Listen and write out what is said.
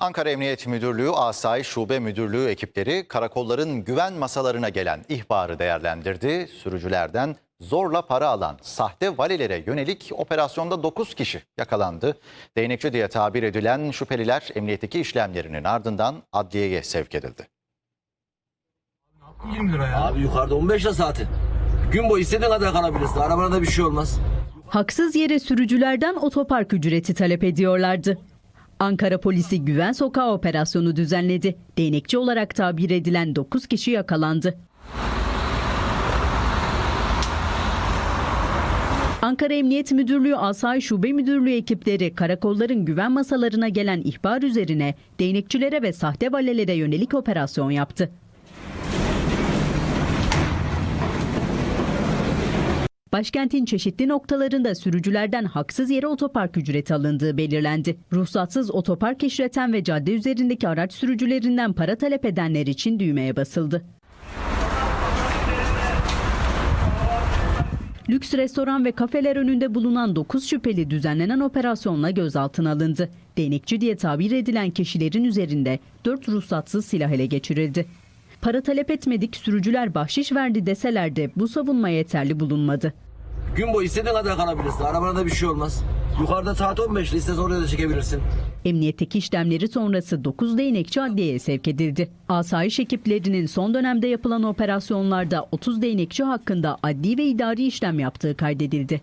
Ankara Emniyet Müdürlüğü Asayiş Şube Müdürlüğü ekipleri karakolların güven masalarına gelen ihbarı değerlendirdi. Sürücülerden zorla para alan sahte valilere yönelik operasyonda 9 kişi yakalandı. Değnekçi diye tabir edilen şüpheliler emniyetteki işlemlerinin ardından adliyeye sevk edildi. 20 lira ya. Abi yukarıda 15 lira saati. Gün boyu istediğin kadar kalabilirsin. Arabana da bir şey olmaz. Haksız yere sürücülerden otopark ücreti talep ediyorlardı. Ankara polisi güven sokağı operasyonu düzenledi. Değnekçi olarak tabir edilen 9 kişi yakalandı. Ankara Emniyet Müdürlüğü Asayiş Şube Müdürlüğü ekipleri karakolların güven masalarına gelen ihbar üzerine değnekçilere ve sahte valelere yönelik operasyon yaptı. Başkentin çeşitli noktalarında sürücülerden haksız yere otopark ücreti alındığı belirlendi. Ruhsatsız otopark işleten ve cadde üzerindeki araç sürücülerinden para talep edenler için düğmeye basıldı. Lüks restoran ve kafeler önünde bulunan 9 şüpheli düzenlenen operasyonla gözaltına alındı. Değnekçi diye tabir edilen kişilerin üzerinde 4 ruhsatsız silah ele geçirildi. Para talep etmedik, sürücüler bahşiş verdi deseler de bu savunma yeterli bulunmadı. Gün boyu istediğin kadar kalabilirsin. Arabana da bir şey olmaz. Yukarıda saat 15 lira istesen oraya da çekebilirsin. Emniyetteki işlemleri sonrası 9 değnekçi adliyeye sevk edildi. Asayiş ekiplerinin son dönemde yapılan operasyonlarda 30 değnekçi hakkında adli ve idari işlem yaptığı kaydedildi.